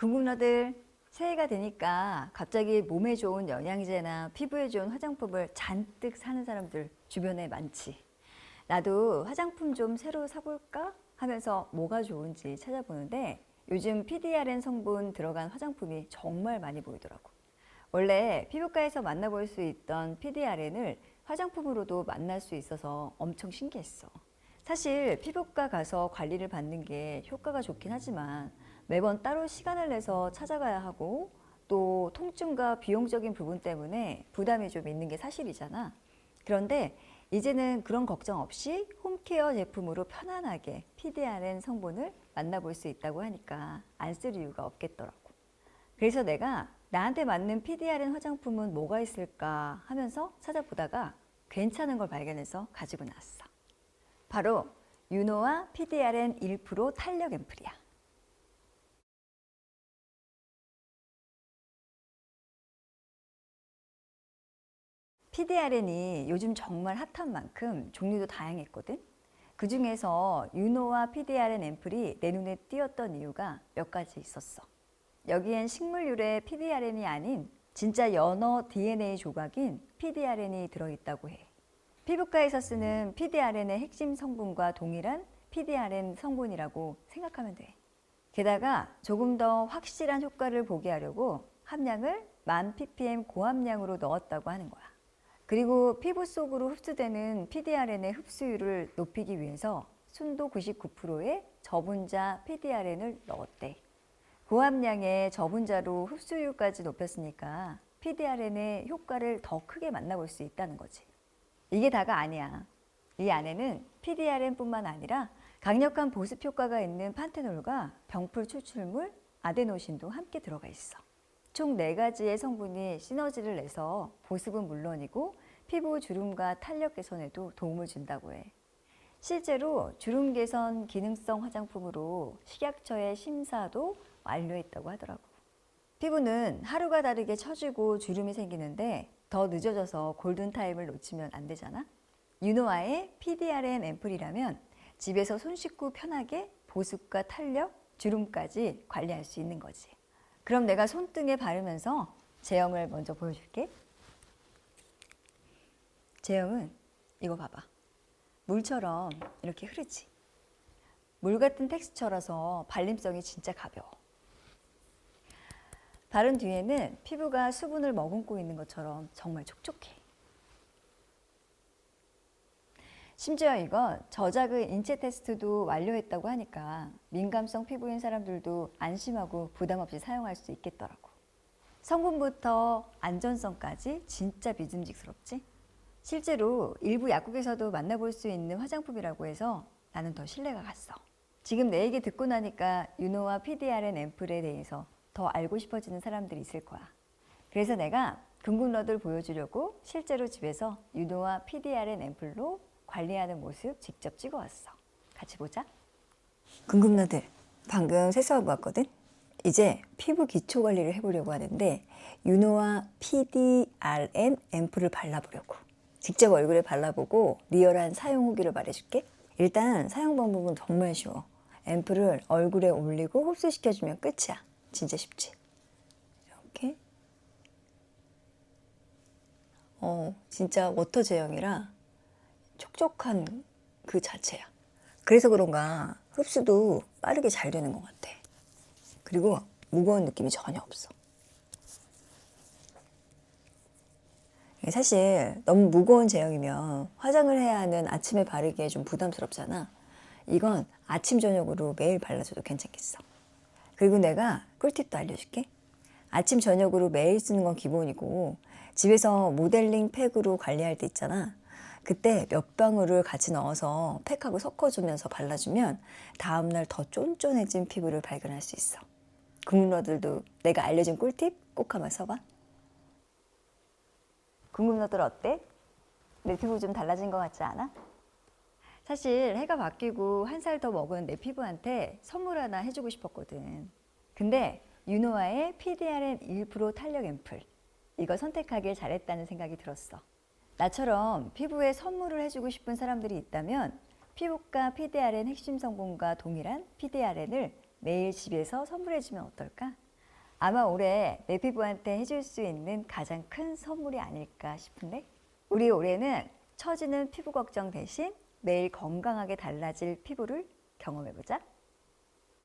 궁금러들 새해가 되니까 갑자기 몸에 좋은 영양제나 피부에 좋은 화장품을 잔뜩 사는 사람들 주변에 많지. 나도 화장품 좀 새로 사볼까 하면서 뭐가 좋은지 찾아보는데 요즘 PDRN 성분 들어간 화장품이 정말 많이 보이더라고. 원래 피부과에서 만나볼 수 있던 PDRN을 화장품으로도 만날 수 있어서 엄청 신기했어. 사실 피부과 가서 관리를 받는 게 효과가 좋긴 하지만 매번 따로 시간을 내서 찾아가야 하고 또 통증과 비용적인 부분 때문에 부담이 좀 있는 게 사실이잖아. 그런데 이제는 그런 걱정 없이 홈케어 제품으로 편안하게 PDRN 성분을 만나볼 수 있다고 하니까 안 쓸 이유가 없겠더라고. 그래서 내가 나한테 맞는 PDRN 화장품은 뭐가 있을까 하면서 찾아보다가 괜찮은 걸 발견해서 가지고 나왔어. 바로 유노와 PDRN 1% 탄력 앰플이야. PDRN이 요즘 정말 핫한 만큼 종류도 다양했거든. 그 중에서 유노와 PDRN 앰플이 내 눈에 띄었던 이유가 몇 가지 있었어. 여기엔 식물 유래 PDRN이 아닌 진짜 연어 DNA 조각인 PDRN이 들어있다고 해. 피부과에서 쓰는 PDRN의 핵심 성분과 동일한 PDRN 성분이라고 생각하면 돼. 게다가 조금 더 확실한 효과를 보게 하려고 함량을 만 ppm 고함량으로 넣었다고 하는 거야. 그리고 피부 속으로 흡수되는 PDRN의 흡수율을 높이기 위해서 순도 99%의 저분자 PDRN을 넣었대. 고함량의 저분자로 흡수율까지 높였으니까 PDRN의 효과를 더 크게 만나볼 수 있다는 거지. 이게 다가 아니야. 이 안에는 PDRN뿐만 아니라 강력한 보습 효과가 있는 판테놀과 병풀 추출물 아데노신도 함께 들어가 있어. 총 네가지의 성분이 시너지를 내서 보습은 물론이고 피부 주름과 탄력 개선에도 도움을 준다고 해. 실제로 주름 개선 기능성 화장품으로 식약처의 심사도 완료했다고 하더라고. 피부는 하루가 다르게 처지고 주름이 생기는데 더 늦어져서 골든타임을 놓치면 안 되잖아. 유노아의 PDRN 앰플이라면 집에서 손 씻고 편하게 보습과 탄력, 주름까지 관리할 수 있는 거지. 그럼 내가 손등에 바르면서 제형을 먼저 보여줄게. 제형은 이거 봐봐. 물처럼 이렇게 흐르지. 물 같은 텍스처라서 발림성이 진짜 가벼워. 바른 뒤에는 피부가 수분을 머금고 있는 것처럼 정말 촉촉해. 심지어 이건 저자극 인체 테스트도 완료했다고 하니까 민감성 피부인 사람들도 안심하고 부담 없이 사용할 수 있겠더라고. 성분부터 안전성까지 진짜 믿음직스럽지? 실제로 일부 약국에서도 만나볼 수 있는 화장품이라고 해서 나는 더 신뢰가 갔어. 지금 내 얘기 듣고 나니까 유노와 PDRN 앰플에 대해서 더 알고 싶어지는 사람들이 있을 거야. 그래서 내가 궁금러들 보여주려고 실제로 집에서 유노와 PDRN 앰플로 관리하는 모습 직접 찍어왔어. 같이 보자. 궁금러들, 방금 세수하고 왔거든? 이제 피부 기초 관리를 해보려고 하는데 유노와 PDRN 앰플을 발라보려고. 직접 얼굴에 발라보고 리얼한 사용 후기를 말해줄게. 일단 사용 방법은 정말 쉬워. 앰플을 얼굴에 올리고 흡수시켜주면 끝이야. 진짜 쉽지. 이렇게. 어, 진짜 워터 제형이라 촉촉한 그 자체야. 그래서 그런가 흡수도 빠르게 잘 되는 것 같아. 그리고 무거운 느낌이 전혀 없어. 사실 너무 무거운 제형이면 화장을 해야 하는 아침에 바르기에 좀 부담스럽잖아. 이건 아침 저녁으로 매일 발라줘도 괜찮겠어. 그리고 내가 꿀팁도 알려줄게. 아침 저녁으로 매일 쓰는 건 기본이고 집에서 모델링 팩으로 관리할 때 있잖아. 그때 몇 방울을 같이 넣어서 팩하고 섞어주면서 발라주면 다음날 더 쫀쫀해진 피부를 발견할 수 있어. 국물러들도 내가 알려준 꿀팁 꼭 한번 써봐. 궁금너들 어때? 내 피부 좀 달라진 것 같지 않아? 사실 해가 바뀌고 한 살 더 먹은 내 피부한테 선물 하나 해주고 싶었거든. 근데 유노아의 PDRN 1% 탄력 앰플 이거 선택하길 잘했다는 생각이 들었어. 나처럼 피부에 선물을 해주고 싶은 사람들이 있다면 피부과 PDRN 핵심 성분과 동일한 PDRN을 매일 집에서 선물해주면 어떨까? 아마 올해 내 피부한테 해줄 수 있는 가장 큰 선물이 아닐까 싶은데 우리 올해는 처지는 피부 걱정 대신 매일 건강하게 달라질 피부를 경험해보자.